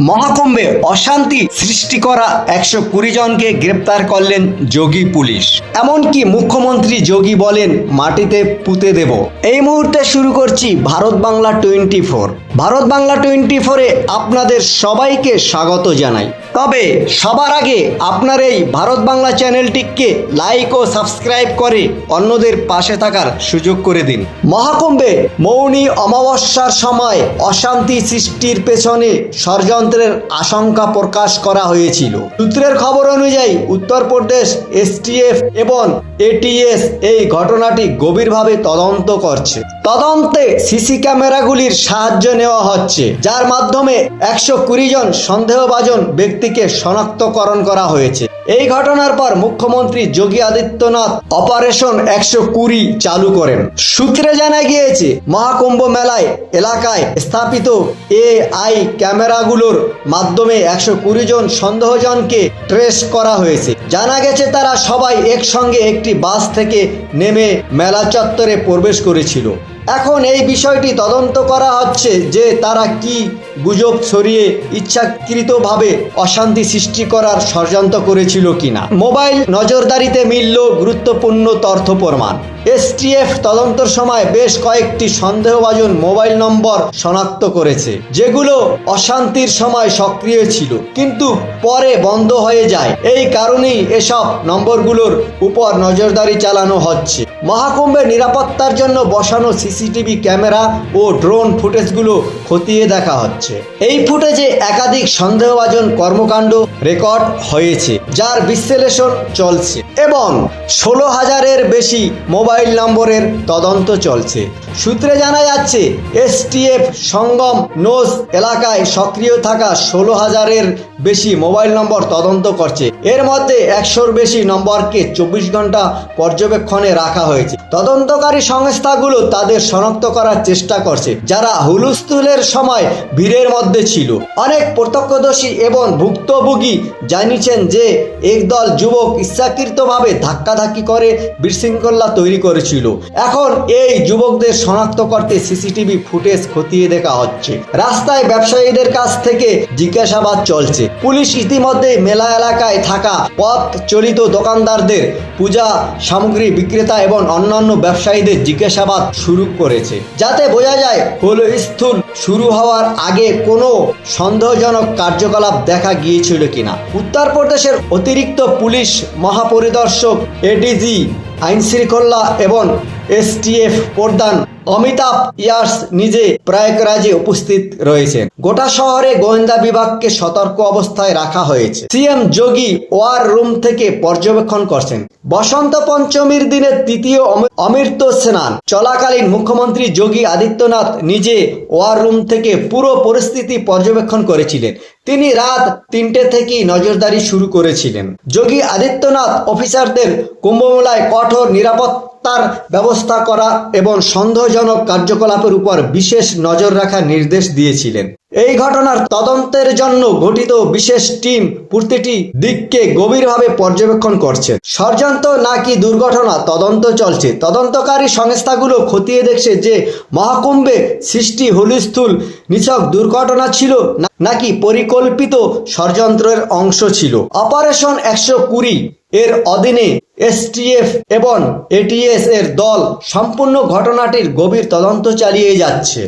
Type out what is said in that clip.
মহাকুম্ভে অশান্তি সৃষ্টি করা একশো কুড়ি জনকে গ্রেপ্তার করলেন যোগী পুলিশ। এমনকি মুখ্যমন্ত্রী যোগী বলেন, মাটিতে পুঁতে দেব। এই মুহূর্তে শুরু করছি Bharat Bangla twenty four. Bharat Bangla twenty ফোরে আপনাদের সবাইকে স্বাগত জানাই। তবে সবার আগে আপনার এই ভারত বাংলা চ্যানেলটিকে লাইক ও সাবস্ক্রাইব করে অন্যদের পাশে থাকার সুযোগ করে দিন। মহাকুম্ভে মৌনী অমাবস্যার সময় অশান্তি সৃষ্টির পেছনে ষড়যন্ত্রের আশঙ্কা প্রকাশ করা হয়েছিল। সূত্রের খবর অনুযায়ী উত্তরপ্রদেশ এসটিএফ এবং এটিএস এই ঘটনাটি গভীরভাবে তদন্ত করছে। তদন্তে সিসি ক্যামেরাগুলির সাহায্য নেওয়া হচ্ছে, যার মাধ্যমে একশো কুড়ি জন সন্দেহভাজন ব্যক্তিকে শনাক্তকরণ করা হয়েছে। এই ঘটনার পর মুখ্যমন্ত্রী যোগী আদিত্যনাথ অপারেশন একশো কুড়ি চালু করেন। সূত্রে জানা গিয়েছে, মহাকুম্ভ মেলায় এলাকায় স্থাপিত এআই ক্যামেরাগুলোর মাধ্যমে একশো কুড়ি জন সন্দেহজনকে ট্রেস করা হয়েছে। জানা গেছে, তারা সবাই একসঙ্গে একটি বাস থেকে নেমে মেলা চত্বরে প্রবেশ করেছিল। এখন এই বিষয়টি তদন্ত করা হচ্ছে যে তারা কি গুজব ছড়িয়ে ইচ্ছাকৃতভাবে অশান্তি সৃষ্টি করার ষড়যন্ত্র করেছিল কিনা। মোবাইল নজরদারিতে মিলল গুরুত্বপূর্ণ তথ্য প্রমাণ। এসটিএফ তদন্তের সময় বেশ কয়েকটি সন্দেহভাজন মোবাইল নম্বর শনাক্ত করেছে, যেগুলো অশান্তির সময় সক্রিয় ছিল, কিন্তু পরে বন্ধ হয়ে যায়। এই কারণেই এসব নম্বরগুলোর উপর নজরদারি চালানো হচ্ছে। মহাকুম্ভের নিরাপত্তার জন্য বসানো সিসিটিভি ক্যামেরা ও ড্রোন ফুটেজগুলো খতিয়ে দেখা হচ্ছে। এই ফুটেজে একাধিক সন্দেহভাজন কর্মকাণ্ড রেকর্ড হয়েছে, যার বিশ্লেষণ চলছে এবং ষোলো হাজারের বেশি মোবাইল নম্বরের তদন্ত চলছে। সূত্রে জানা যাচ্ছে, এসটিএফ সঙ্গম নোজ এলাকায় সক্রিয় থাকা ষোলো হাজারের বেশি মোবাইল নম্বর তদন্ত করছে। এর মধ্যে একশোর বেশি নম্বরকে চব্বিশ ঘণ্টা পর্যবেক্ষণে রাখা হয়েছে। তদন্তকারী সংস্থাগুলো তাদের শনাক্ত করার চেষ্টা করছে, যারা হুলস্থুলের সময় ভিড়ের মধ্যে ছিল। অনেক প্রত্যক্ষদর্শী এবং ভুক্তভোগী জানিয়েছেন যে, একদল যুবক ইচ্ছাকৃতভাবে ধাক্কাধাক্কি করে বিশৃঙ্খলা তৈরি করেছিল। এখন এই যুবকদের শনাক্ত করতে সিসিটিভি ফুটেজ খতিয়ে দেখা হচ্ছে। রাস্তায় ব্যবসায়ীদের কাছ থেকে জিজ্ঞাসাবাদ চলছে। পুলিশ ইতিমধ্যে মেলা এলাকায় থাকা পথ চলিত দোকানদারদের পূজা, সামগ্রী বিক্রেতা এবং অন্যান্য ব্যবসায়ীদের জিজ্ঞাসাবাদ শুরু করেছে। যাতে বোঝা যায় হল স্থূল শুরু হওয়ার আগে কোনো সন্দেহজনক কার্যকলাপ দেখা গিয়েছিল কিনা। উত্তরপ্রদেশের অতিরিক্ত পুলিশ মহাপরিদর্শক এডিজি আইনশৃঙ্খলা এবং এসটিএফ প্রধান অমিতাভ ইয়ার্স নিজে প্রয়াগরাজে উপস্থিত রয়েছেন। গোটা শহরে গোয়েন্দা বিভাগকে সতর্ক অবস্থায় রাখা হয়েছে। সিএম যোগী ওয়ার রুম থেকে পর্যবেক্ষণ করছেন। বসন্ত পঞ্চমীর দিনের তৃতীয় অমৃত স্নান। চলাকালীন মুখ্যমন্ত্রী যোগী আদিত্যনাথ নিজে ওয়ার রুম থেকে পুরো পরিস্থিতি পর্যবেক্ষণ করেছিলেন। তিনি রাত তিনটে থেকেই নজরদারি শুরু করেছিলেন। যোগী আদিত্যনাথ অফিসারদের কুম্ভমেলায় কঠোর নিরাপত্তার ব্যবস্থা করা এবং সন্দেহজনক কার্যকলাপের উপর বিশেষ নজর রাখার নির্দেশ দিয়েছিলেন। এই ঘটনার তদন্তের জন্য গঠিত বিশেষ টিম প্রতিটি দিককে গভীরভাবে পর্যবেক্ষণ করছে। ষড়যন্ত্র নাকি দুর্ঘটনা, তদন্ত চলছে। তদন্তকারী সংস্থাগুলো খতিয়ে দেখছে যে মহাকুম্ভে সৃষ্টি হুলস্থুল নিছক দুর্ঘটনা ছিল নাকি পরিকল্পিত ষড়যন্ত্রের অংশ ছিল। অপারেশন একশো কুড়ি এর অধীনে এসটিএফ এবং এটিএস এর দল সম্পূর্ণ ঘটনাটির গভীর তদন্ত চালিয়ে যাচ্ছে।